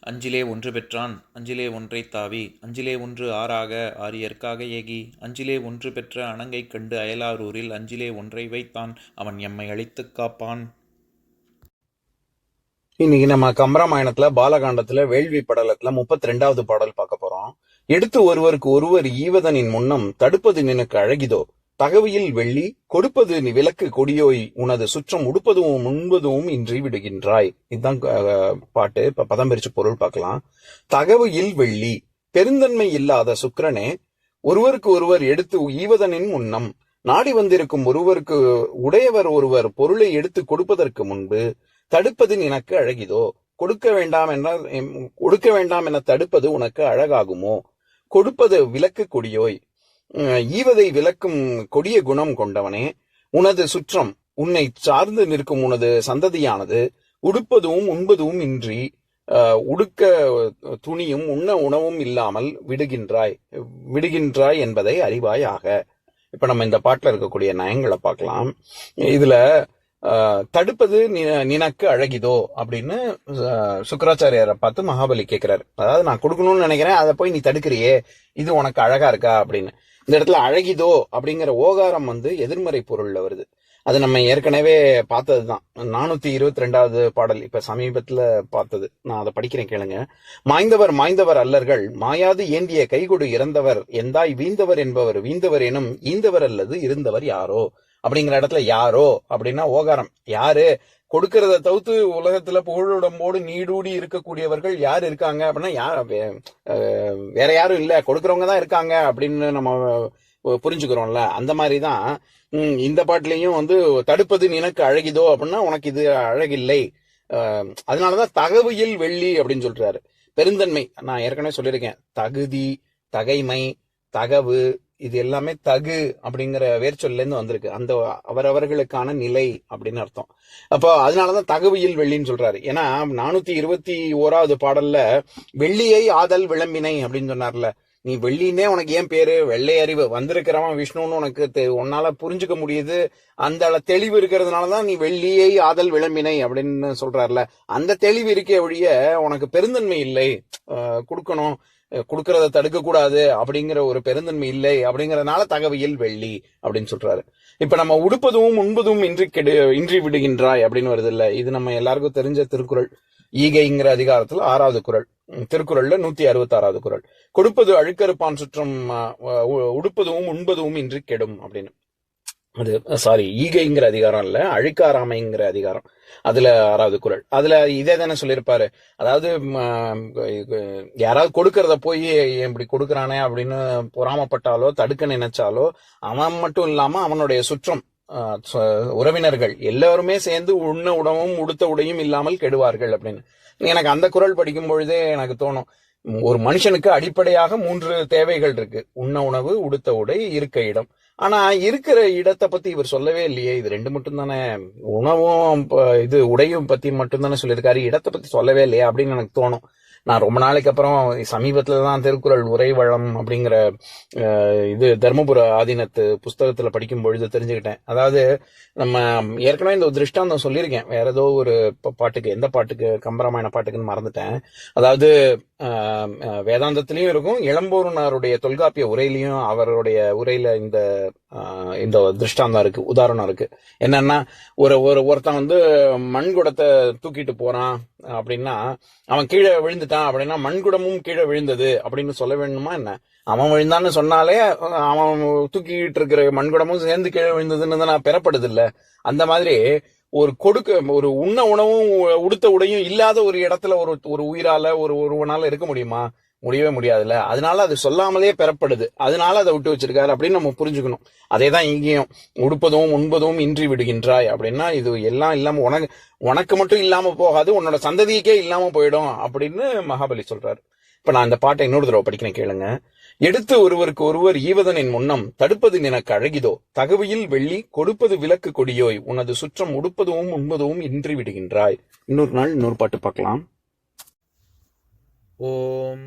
அஞ்சிலே ஒன்று பெற்றான் அஞ்சிலே ஒன்றை தாவி அஞ்சிலே ஒன்று ஆறாக ஆரியற்காக ஏகி அஞ்சிலே ஒன்று பெற்ற அணங்கை கண்டு அயலாரூரில் அஞ்சிலே ஒன்றை வைத்தான் அவன் எம்மை அழித்துக் காப்பான். இன்னைக்கு நம்ம கம்பராமாயணத்துல பாலகாண்டத்துல வேள்வி படலத்துல முப்பத்தி ரெண்டாவது பாடல் பார்க்க போறோம். எடுத்து ஒருவருக்கு ஒருவர் ஈவதனின் முன்னம் தடுப்பது நினக்கு அழகிதோ? தகவியில் வெள்ளி கொடுப்பது நீ விளக்கு கொடியோய் உனது சுற்றம் உடுப்பதும் முன்பதும் இன்றி விடுகின்றாய். இதுதான் பாட்டு. இப்ப பதம் பிரிச்சு பொருள் பார்க்கலாம். தகவியில் வெள்ளி பெருந்தன்மை இல்லாத சுக்கிரனே ஒருவருக்கு ஒருவர் எடுத்து ஈவதனின் முன்னம் நாடி வந்திருக்கும் ஒருவருக்கு உடையவர் ஒருவர் பொருளை எடுத்து கொடுப்பதற்கு முன்பு தடுப்பது எனக்கு அழகிதோ? கொடுக்க வேண்டாம் என கொடுக்க வேண்டாம் என தடுப்பது உனக்கு அழகாகுமோ? கொடுப்பது விலக்கு கொடியோய் ஈவதை விளக்கும் கொடிய குணம் கொண்டவனே உனது சுற்றம் உன்னை சார்ந்து நிற்கும் உனது சந்ததியானது உடுப்பதும் உண்பதும் இன்றி உடுக்க துணியும் உண்ண உணவும் இல்லாமல் விடுகின்றாய் விடுகின்றாய் என்பதை அறிவாயாக. இப்ப நம்ம இந்த பாட்டில் இருக்கக்கூடிய நயங்களை பார்க்கலாம். இதுல ஆஹ், தடுப்பது நினக்கு அழகிதோ அப்படின்னு சுக்கராச்சாரியரை பார்த்து மகாபலி கேட்கிறாரு அதாவது நான் கொடுக்கணும்னு நினைக்கிறேன் அதை போய் நீ தடுக்கிறியே இது உனக்கு அழகா இருக்கா அப்படின்னு. இந்த இடத்துல அழகிதோ அப்படிங்கிற ஓகாரம் வந்து எதிர்மறை பொருள்ல வருது. அது நம்ம ஏற்கனவே பார்த்ததுதான். நானூத்தி இருபத்தி ரெண்டாவது பாடல் இப்ப சமீபத்துல பார்த்தது. நான் அதை படிக்கிறேன் கேளுங்க. மாய்ந்தவர் மாய்ந்தவர் அல்லர்கள் மாயாது ஏந்திய கைகொடு இறந்தவர் எந்தாய் வீந்தவர் என்பவர் வீந்தவர் எனும் ஈந்தவர் அல்லது இருந்தவர் யாரோ? அப்படிங்கிற இடத்துல யாரோ அப்படின்னா ஓகாரம். யாரு? கொடுக்கறத தவிர்த்து உலகத்துல புகழுடம்போடு நீடூடி இருக்கக்கூடியவர்கள் யார் இருக்காங்க அப்படின்னா யார் வேற யாரும் இல்ல. கொடுக்கறவங்க தான் இருக்காங்க அப்படின்னு நம்ம புரிஞ்சுக்கிறோம்ல. அந்த மாதிரி தான் இந்த பாட்டிலையும் வந்து தடுப்பது நினக்கு அழகிதோ அப்படின்னா உனக்கு இது அழகில்லை. அதனாலதான் தகவியில் வெள்ளி அப்படின்னு சொல்றாரு. பெருந்தன்மை நான் ஏற்கனவே சொல்லியிருக்கேன். தகுதி தகைமை தகவு இது எல்லாமே தகு அப்படிங்கிற வேர்ச்சொல்ல இருந்து வந்திருக்கு. அந்த அவரவர்களுக்கான நிலை அப்படின்னு அர்த்தம். அப்போ அதனாலதான் தகுவியில் வெள்ளின்னு சொல்றாரு. ஏன்னா நானூத்தி இருபத்தி ஓராவது பாடல்ல வெள்ளியை ஆதல் விளம்பினை அப்படின்னு சொன்னார்ல. நீ வெள்ளின்னே உனக்கு ஏன் பேரு? வெள்ளை அறிவு. வந்திருக்கிறவன் விஷ்ணுன்னு உனக்கு தெ- உன்னால புரிஞ்சுக்க முடியுது. அந்த தெளிவு இருக்கிறதுனாலதான் நீ வெள்ளியை ஆதல் விளம்பினை அப்படின்னு சொல்றாருல. அந்த தெளிவு இருக்கே ஒழிய உனக்கு பெருந்தன்மை இல்லை. கொடுக்கணும். கொடுக்கறத தடுக்க கூடாது அப்படிங்கிற ஒரு பெருந்தன்மை இல்லை அப்படிங்கறதுனால தகவியல் வெள்ளி அப்படின்னு சொல்றாரு. இப்ப நம்ம உடுப்பதும் உண்பதும் இன்றி கெடு இன்றி விடுகின்றாய் அப்படின்னு வருது இல்ல? இது நம்ம எல்லாருக்கும் தெரிஞ்ச திருக்குறள். ஈகைங்கிற அதிகாரத்துல ஆறாவது குரல் திருக்குறள்ல நூத்தி அறுபத்தி ஆறாவது குரல் கொடுப்பது அழுக்கறுப்பான் சுற்றம் உடுப்பதும் உண்பதும் இன்றி கெடும் அப்படின்னு. அது சாரி ஈகைங்கிற அதிகாரம் இல்ல அழிக்காராமைங்கிற அதிகாரம். அதுல ஆறாவது குறள் அதுல இதே தானே சொல்லியிருப்பாரு. அதாவது யாராவது கொடுக்கறத போய் "ஏன் இப்படி கொடுக்கறானே அப்படின்னு பொறாமப்பட்டாலோ தடுக்க நினைச்சாலோ அவன் மட்டும் இல்லாம அவனுடைய சுற்றம் ச- உறவினர்கள் எல்லாருமே சேர்ந்து உண்ண உணவும் உடுத்த உடையும் இல்லாமல் கெடுவார்கள் அப்படின்னு. எனக்கு அந்த குறள் படிக்கும் பொழுதே எனக்கு தோணும். ஒரு மனுஷனுக்கு அடிப்படையாக மூன்று தேவைகள் இருக்கு. உண்ண உணவு உடுத்த உடை இருக்க இடம். ஆனா இருக்கிற இடத்தை பத்தி இவர் சொல்லவே இல்லையே. இது ரெண்டு மட்டும் தானே உணவும் இது உடையும் பத்தி மட்டும் தானே சொல்லியிருக்காரு. இடத்தை பத்தி சொல்லவே இல்லையா அப்படின்னு எனக்கு தோணும். நான் ரொம்ப நாளைக்கு அப்புறம் சமீபத்துல தான் திருக்குறள் உரைவளம் அப்படிங்கிற இது தர்மபுர ஆதீனத்து புஸ்தகத்துல படிக்கும் பொழுது தெரிஞ்சுக்கிட்டேன். அதாவது நம்ம ஏற்கனவே இந்த திருஷ்டாந்தம் சொல்லியிருக்கேன். வேற ஏதோ ஒரு பாட்டுக்கு எந்த பாட்டுக்கு கம்பராமாயண பாட்டுக்குன்னு மறந்துட்டேன். அதாவது ஆஹ், இருக்கும் இளம்பூரனாருடைய தொல்காப்பிய உரையிலையும் அவருடைய உரையில இந்த ஆஹ், இந்த திருஷ்டாந்தம் இருக்கு உதாரணம் இருக்கு. என்னன்னா ஒரு ஒரு ஒருத்தன் வந்து மண் குடத்தை தூக்கிட்டு போறான் அப்படின்னா அவன் கீழே விழுந்துட்டான் அப்படின்னா மண்குடமும் கீழே விழுந்தது அப்படின்னு சொல்ல வேணுமா என்ன? அவன் விழுந்தான்னு சொன்னாலே அவன் தூக்கிக்கிட்டு இருக்கிற மண்குடமும் சேர்ந்து கீழே விழுந்ததுன்னு தான் பெறப்படுது இல்ல அந்த மாதிரி ஒரு கொடுக்க ஒரு உண்ண உணவும் உடுத்த உடையும் இல்லாத ஒரு இடத்துல ஒரு ஒரு உயிரால ஒரு ஒருவனால இருக்க முடியுமா? முடியவே முடியாதுல்ல? அதனால அது சொல்லாமலே பெறப்படுது. அதனால அதை விட்டு வச்சிருக்காரு அப்படின்னு நம்ம புரிஞ்சுக்கணும். அதே தான் இங்கேயும் உடுப்பதும் உண்பதும் இன்றி விடுகின்றாய் அப்படின்னா இது எல்லாம் இல்லாம உனக்கு உனக்கு மட்டும் இல்லாம போகாது உன்னோட சந்ததிக்கே இல்லாம போயிடும் அப்படின்னு மகாபலி சொல்றாரு. இப்ப நான் இந்த பாட்டை இன்னொரு தடவை படிக்கிறேன் கேளுங்க. எடுத்து ஒருவருக்கு ஒருவர் ஈவதனின் முன்னம் தடுப்பது நினக்கு அழகிதோ? தகவையில் வெள்ளி கொடுப்பது விளக்கு கொடியோய்? உனது சுற்றம் உடுப்பதும் உண்பதும் இன்றி விடுகின்றாய். இன்னொரு நாள் இன்னொரு பாட்டு பார்க்கலாம். ஓம்